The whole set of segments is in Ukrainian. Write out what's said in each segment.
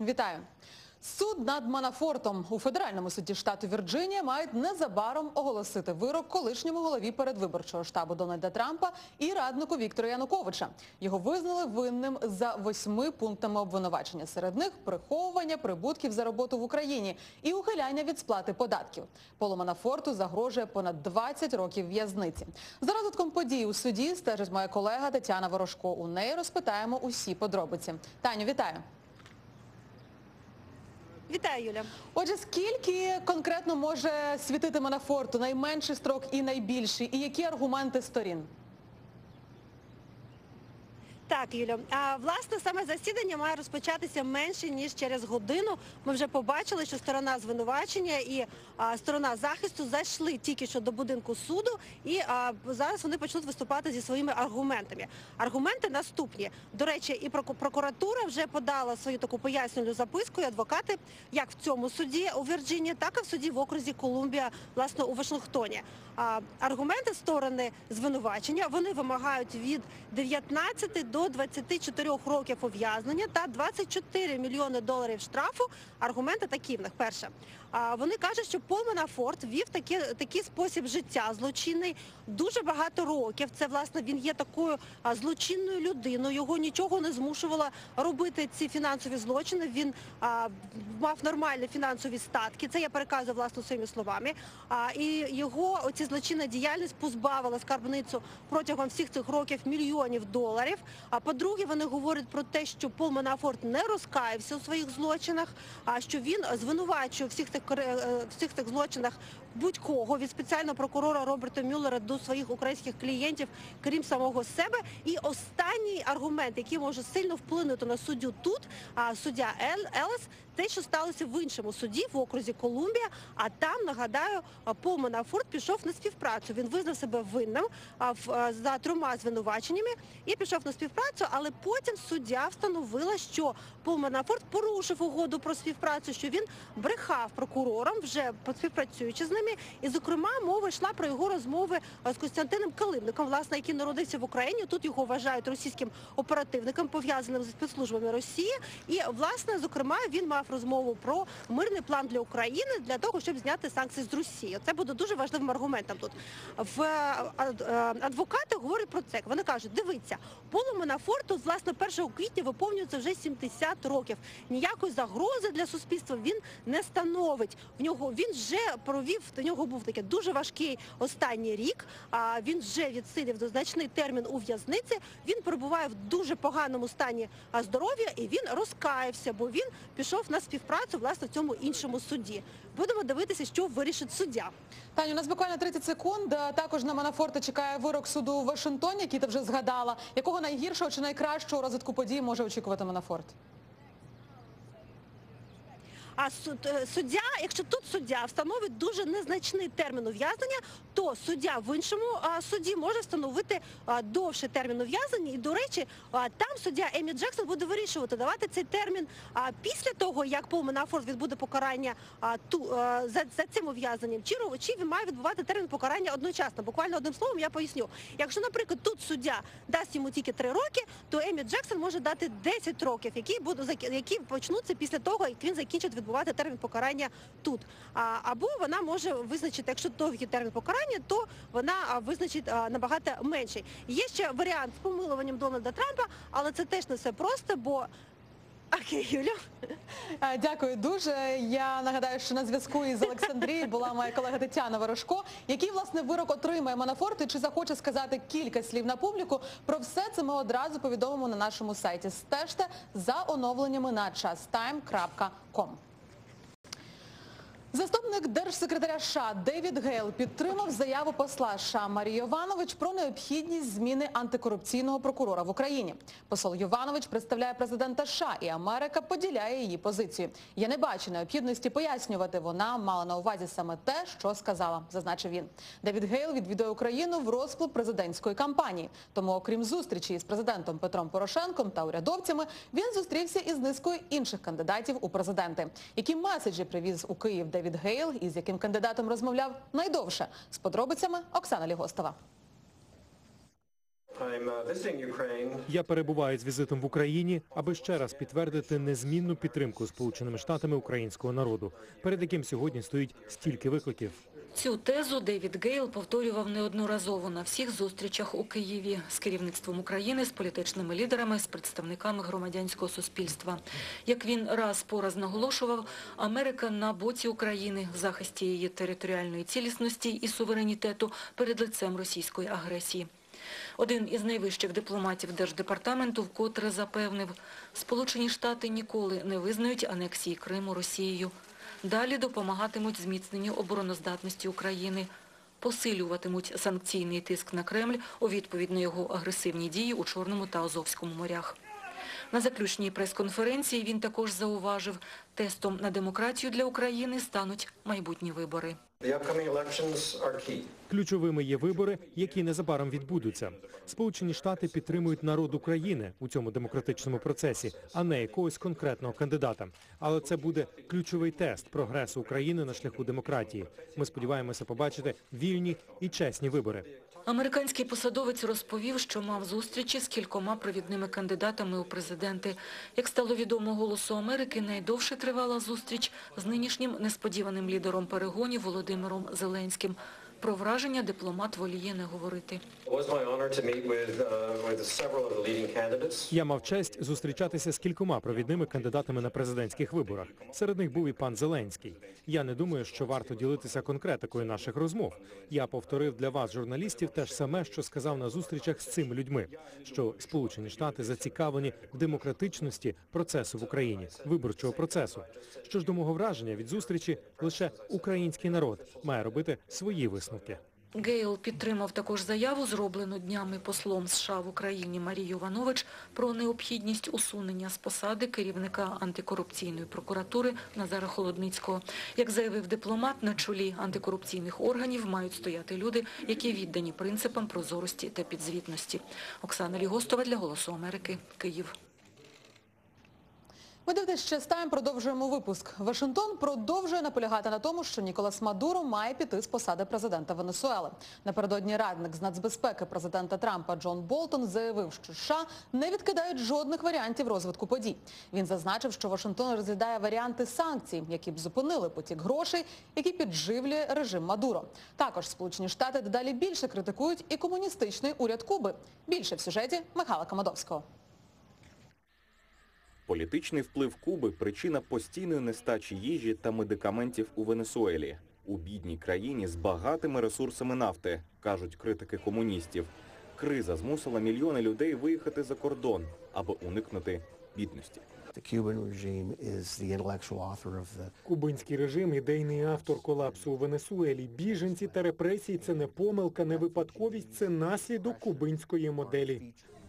Вітаю. Суд над Манафортом у федеральному суді штату Вірджинія мають незабаром оголосити вирок колишньому голові передвиборчого штабу Дональда Трампа і раднику Віктора Януковича. Його визнали винним за восьми пунктами обвинувачення. Серед них приховування прибутків за роботу в Україні і ухиляння від сплати податків. Полу Манафорту загрожує понад 20 років в'язниці. За розвитком подій у суді стежить моя колега Тетяна Ворожко. У неї розпитаємо усі подробиці. Таню, вітаю. Вітаю, Юля. Отже, скільки конкретно може світити Манафорту? Найменший строк і найбільший? І які аргументи сторін? Так, Юля. А власне саме засідання має розпочатися менше ніж через годину. Ми вже побачили, що сторона звинувачення і а, сторона захисту зайшли тільки що до будинку суду, і а, зараз вони почнуть виступати зі своїми аргументами. Аргументи наступні. До речі, і проку- прокуратура вже подала свою таку пояснювальну записку. І адвокати, як в цьому суді у Вірджинії, так і в суді в окрузі Колумбія, власне, у Вашингтоні. А, аргументи сторони звинувачення вони вимагають від 19 до 24 років ув'язнення та 24 мільйони доларів штрафу. Аргументи такі в них. Перше, вони кажуть, що Пол Манафорт вів такі, такий спосіб життя злочинний дуже багато років. Це власне він є такою злочинною людиною. Його нічого не змушувало робити ці фінансові злочини. Він а, мав нормальні фінансові статки. Це я переказую власне своїми словами. А, і його оці злочинна діяльність позбавила скарбницю протягом всіх цих роких мільйонів доларів. А по-друге, вони говорять про те, що Пол Манафорт не розкаявся у своїх злочинах, а що він звинувачує всіх е, всіх тих злочинах будь-кого від спеціального прокурора Роберта Мюллера до своїх українських клієнтів, крім самого себе. І останній аргумент, який може сильно вплинути на суддю тут, суддя Ел- Елес, те, що сталося в іншому суді в окрузі Колумбія. А там нагадаю, Пол Манафорт пішов на співпрацю. Він визнав себе винним за трьома звинуваченнями і пішов на співпрацю. Але потім суддя встановила, що Пол Манафорт порушив угоду про співпрацю, що він брехав прокурорам, вже співпрацюючи з ними. І, зокрема, мова йшла про його розмови з Костянтином Калимником, власне, який народився в Україні. Тут його вважають російським оперативником, пов'язаним з спецслужбами Росії. І, власне, зокрема, він мав розмову про мирний план для України для того, щоб зняти санкції з Росії. Це буде дуже важливим аргументом тут. В е, е, адвокати говорять про це. Вони кажуть: дивіться, Полу Манафорту, власне, 1 квітня виповнюється вже 70 років. Ніякої загрози для суспільства він не становить. В нього він вже провів до нього був такий дуже важкий останній рік. А він вже відсидів до значний термін у в'язниці. Він перебуває в дуже поганому стані здоров'я, і він розкаявся, бо він пішов на співпрацю власне в цьому іншому суді. Будемо дивитися, що вирішить суддя. Таню, у нас буквально 30 секунд. Е, Також на Манафорта чекає вирок суду у Вашингтоні, який ти вже згадала. Якого найгіршого чи найкращого розвитку подій може очікувати Манафорт? А е, суддя, якщо тут суддя встановить дуже незначний термін ув'язнення, то суддя в іншому суді може встановити довший термін ув'язнення. І, до речі, там суддя Емі Джексон буде вирішувати, давати цей термін після того, як Пол Манафорт відбуде покарання за, цим ув'язненням, чи, чи він має відбувати термін покарання одночасно. Буквально одним словом я поясню. Якщо, наприклад, тут суддя дасть йому тільки 3 роки, то Емі Джексон може дати 10 років, які будуть які почнуться після того, як він закінчить відбувати термін покарання тут. Або вона може визначити, якщо довгий термін покарання, то вона визначить набагато менший. Є ще варіант з помилуванням Дональда Трампа, але це теж не все просто, бо Окей, Юлю. Е, Дякую дуже. Я нагадаю, що на зв'язку із Олександрією була моя колега Тетяна Ворожко. Який власне вирок отримає Манафорт і чи захоче сказати кілька слів на публіку? Про все це ми одразу повідомимо на нашому сайті. Стежте за оновленнями на chastime.com. Заступник держсекретаря США Девід Гейл підтримав заяву посла США Марії Йованович про необхідність зміни антикорупційного прокурора в Україні. Посол Йованович представляє президента США і Америка поділяє її позицію. Я не бачу необхідності пояснювати. Вона мала на увазі саме те, що сказала, зазначив він. Девід Гейл відвідує Україну в розклад президентської кампанії. Тому, окрім зустрічі із президентом Петром Порошенком та урядовцями, він зустрівся із низкою інших кандидатів у президенти. Які меседжі привіз у Київ Девід Гейл і з яким кандидатом розмовляв найдовше? З подробицями Оксана Лігостова. Uh, Я перебуваю з візитом в Україні, аби ще раз підтвердити незмінну підтримку Сполученими Штатами українського народу, перед яким сьогодні стоїть стільки викликів. Цю тезу Девід Гейл повторював неодноразово на всіх зустрічах у Києві з керівництвом України, з політичними лідерами, з представниками громадянського суспільства. Як він раз по раз наголошував, Америка на боці України в захисті її територіальної цілісності і суверенітету перед лицем російської агресії. Один із найвищих дипломатів Держдепартаменту вкотре запевнив, Сполучені Штати ніколи не визнають анексії Криму Росією. Далі допомагатимуть зміцненню обороноздатності України, посилюватимуть санкційний тиск на Кремль у відповідь на його агресивні дії у Чорному та Азовському морях. На заключній прес-конференції він також зауважив, тестом на демократію для України стануть майбутні вибори. Ключовими є вибори, які незабаром відбудуться. Сполучені Штати підтримують народ України у цьому демократичному процесі, а не якогось конкретного кандидата. Але це буде ключовий тест прогресу України на шляху демократії. Ми сподіваємося побачити вільні і чесні вибори. Американський посадовець розповів, що мав зустрічі з кількома провідними кандидатами у президенти. Як стало відомо «Голосу Америки», найдовше тривала зустріч з нинішнім несподіваним лідером перегонів Володимиром Зеленським. Про враження дипломат воліє не говорити. Uh. Я мав честь зустрічатися з кількома провідними кандидатами на президентських виборах. Серед них був і пан Зеленський. Я не думаю, що варто ділитися конкретикою наших розмов. Я повторив для вас, журналістів, те ж саме, що сказав на зустрічах з цими людьми, що Сполучені Штати зацікавлені в демократичності процесу в Україні, виборчого процесу. Що ж до мого враження від зустрічі, лише український народ має робити свої висновки. Гейл підтримав також заяву, зроблену днями послом США в Україні Марії Йованович про необхідність усунення з посади керівника антикорупційної прокуратури Назара Холодницького. Як заявив дипломат, на чолі антикорупційних органів мають стояти люди, які віддані принципам прозорості та підзвітності. Оксана Лігостова для «Голосу Америки», Київ. Ми дивитесь ще стаєм, продовжуємо випуск. Вашингтон продовжує наполягати на тому, що Ніколас Мадуро має піти з посади президента Венесуели. Напередодні радник з нацбезпеки президента Трампа Джон Болтон заявив, що США не відкидають жодних варіантів розвитку подій. Він зазначив, що Вашингтон розглядає варіанти санкцій, які б зупинили потік грошей, які підживлює режим Мадуро. Також Сполучені Штати дедалі більше критикують і комуністичний уряд Куби. Більше в сюжеті Михайла Камадовського. Політичний вплив Куби – причина постійної нестачі їжі та медикаментів у Венесуелі. У бідній країні з багатими ресурсами нафти, кажуть критики комуністів. Криза змусила мільйони людей виїхати за кордон, аби уникнути бідності. Кубинський режим – ідейний автор колапсу у Венесуелі. Біженці та репресії – це не помилка, не випадковість, це наслідок кубинської моделі.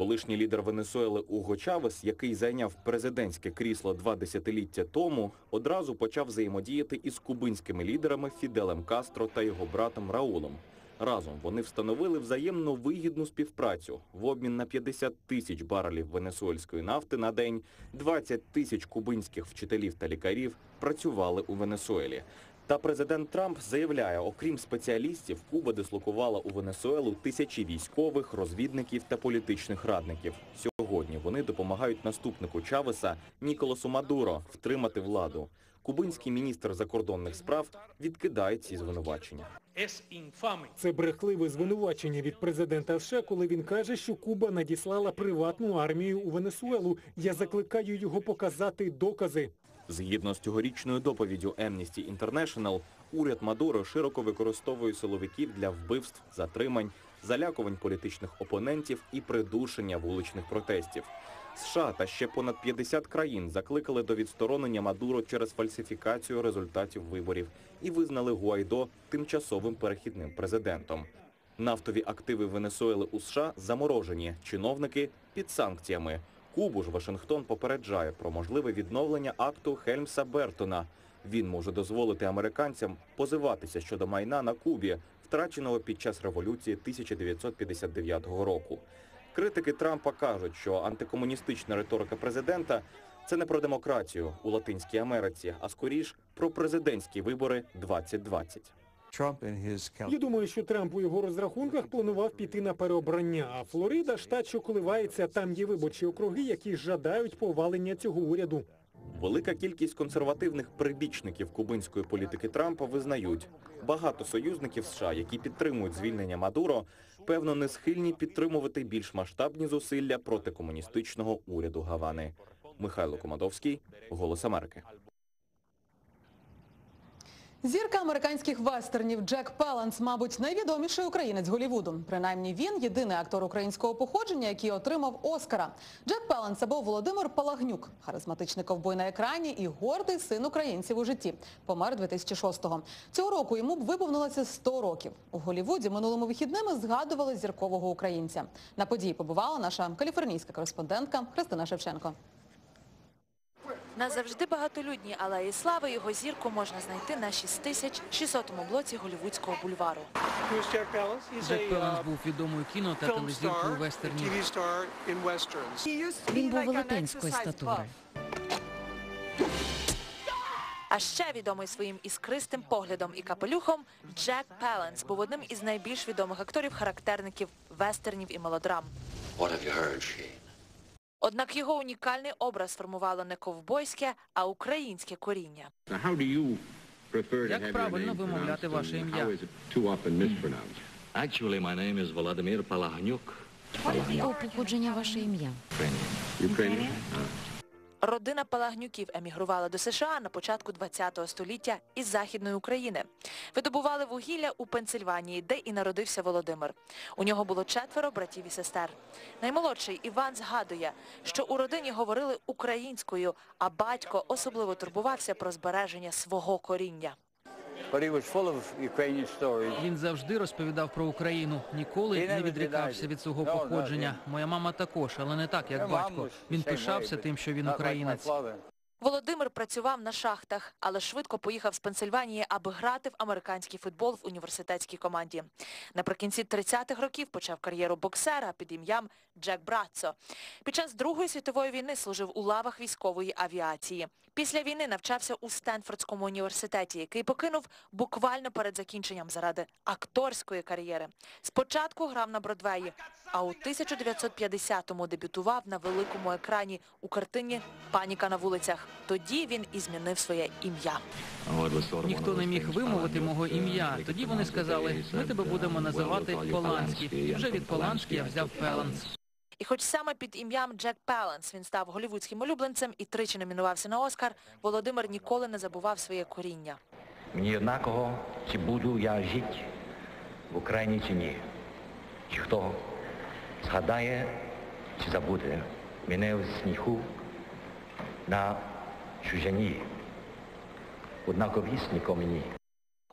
Колишній лідер Венесуели Уго Чавес, який зайняв президентське крісло два десятиліття тому, одразу почав взаємодіяти із кубинськими лідерами Фіделем Кастро та його братом Раулом. Разом вони встановили взаємно вигідну співпрацю. В обмін на 50 тисяч барелів венесуельської нафти на день 20 тисяч кубинських вчителів та лікарів працювали у Венесуелі. Та президент Трамп заявляє, окрім спеціалістів, Куба дислокувала у Венесуелу тисячі військових, розвідників та політичних радників. Сьогодні вони допомагають наступнику Чавеса Ніколасу Мадуро втримати владу. Кубинський міністр закордонних справ відкидає ці звинувачення. Це брехливе звинувачення від президента США, коли він каже, що Куба надіслала приватну армію у Венесуелу. Я закликаю його показати докази. Згідно з цьогорічною доповіддю Amnesty International, уряд Мадуро широко використовує силовиків для вбивств, затримань, залякувань політичних опонентів і придушення вуличних протестів. США та ще понад 50 країн закликали до відсторонення Мадуро через фальсифікацію результатів виборів і визнали Гуайдо тимчасовим перехідним президентом. Нафтові активи Венесуели у США заморожені, чиновники під санкціями. Кубу ж Вашингтон попереджає про можливе відновлення акту Хельмса Бертона. Він може дозволити американцям позиватися щодо майна на Кубі, втраченого під час революції 1959 року. Критики Трампа кажуть, що антикомуністична риторика президента це не про демократію у Латинській Америці, а скоріш про президентські вибори 2020. Я думаю, що Трамп у його розрахунках планував піти на переобрання, а Флорида штат, що коливається, там є виборчі округи, які жадають повалення цього уряду. Велика кількість консервативних прибічників кубинської політики Трампа визнають, багато союзників США, які підтримують звільнення Мадуро, певно не схильні підтримувати більш масштабні зусилля проти комуністичного уряду Гавани. Михайло Комадовський, Голос Америки. Зірка американських вестернів Джек Пеланс, мабуть, найвідоміший українець Голівуду. Принаймні він єдиний актор українського походження, який отримав Оскара. Джек Пеланс або Володимир Палагнюк, харизматичний ковбой на екрані і гордий син українців у житті. Помер 2006-го. Цього року йому б виповнилося 100 років. У Голівуді минулими вихідними згадували зіркового українця. На події побувала наша каліфорнійська кореспондентка Христина Шевченко. На завжди багатолюдній алеї слави його зірку можна знайти на 6600-му блоці Голівудського бульвару. Джек Пеланс був відомою кіно та телезіркою вестернів. Він був велетенської статури. А ще відомий своїм іскристим поглядом і капелюхом, Джек Пеланс був одним із найбільш відомих акторів-характерників вестернів і мелодрам. Однак його унікальний образ формувало не ковбойське, а українське коріння. Як правильно вимовляти ваше ім'я? Actually, my name is Володимир Palahniuk. Якого походження ваше ім'я? Ukrainian. Родина Палагнюків емігрувала до США на початку ХХ століття із Західної України. Видобували вугілля у Пенсильванії, де і народився Володимир. У нього було четверо братів і сестер. Наймолодший Іван згадує, що у родині говорили українською, а батько особливо турбувався про збереження свого коріння. Він завжди розповідав про Україну, ніколи не відрікався від свого походження. Моя мама також, але не так, як батько. Він пишався тим, що він українець. Володимир працював на шахтах, але швидко поїхав з Пенсильванії, аби грати в американський футбол в університетській команді. Наприкінці 30-х років почав кар'єру боксера під ім'ям Джек Братцо. Під час Другої світової війни служив у лавах військової авіації. Після війни навчався у Стенфордському університеті, який покинув буквально перед закінченням заради акторської кар'єри. Спочатку грав на Бродвеї, а у 1950-му дебютував на великому екрані у картині «Паніка на вулицях». Тоді він і змінив своє ім'я. Ніхто не міг вимовити мого ім'я. Тоді вони сказали, ми тебе будемо називати Поланський. І вже від Поланський я взяв Пеланс. І хоч саме під ім'ям Джек Паланс він став голівудським улюбленцем і тричі номінувався на Оскар, Володимир ніколи не забував своє коріння. Мені однаково, чи буду я жити в Україні чи ні. Чи хто згадає, чи забуде мене в снігу на чужині. Однаковість мені.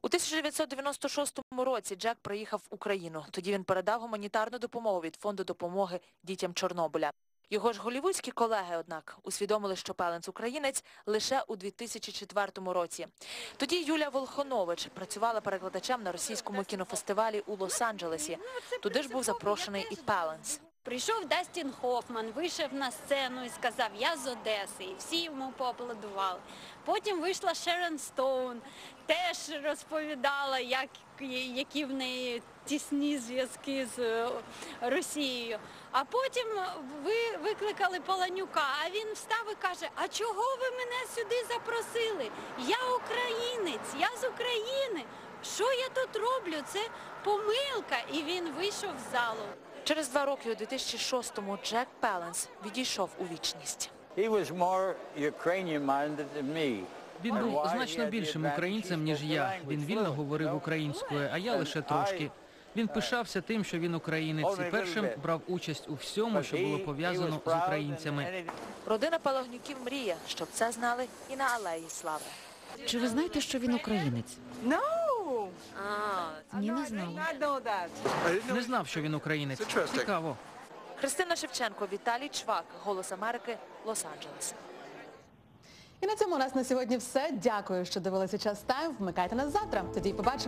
У 1996 році Джек приїхав в Україну. Тоді він передав гуманітарну допомогу від фонду допомоги дітям Чорнобиля. Його ж голівудські колеги, однак, усвідомили, що Пеленс українець лише у 2004 році. Тоді Юля Волхонович працювала перекладачем на російському кінофестивалі у Лос-Анджелесі. Туди ж був запрошений і Пеленс. Прийшов Дастін Хофман, вийшов на сцену і сказав, я з Одеси, і всі йому поаплодували. Потім вийшла Шерон Стоун, теж розповідала, як, які в неї тісні зв'язки з е, Росією. А потім ви викликали Поланюка, а він встав і каже, а чого ви мене сюди запросили? Я українець, я з України. Що я тут роблю? Це помилка. І він вийшов з залу. Через два роки у 2006-му Джек Пеленс відійшов у вічність. Він був значно більшим українцем, ніж я. Він вільно говорив українською, а я лише трошки. Він пишався тим, що він українець, і першим брав участь у всьому, що було пов'язано з українцями. Родина Палагнюків мріє, щоб це знали і на Алеї Слави. Чи ви знаєте, що він українець? Ні, не знала. Не знав, що він українець. Цікаво. Христина Шевченко, Віталій Чвак, Голос Америки, Лос-Анджелес. І на цьому у нас на сьогодні все. Дякую, що дивилися час тайм. Вмикайте нас завтра. Тоді побачимо.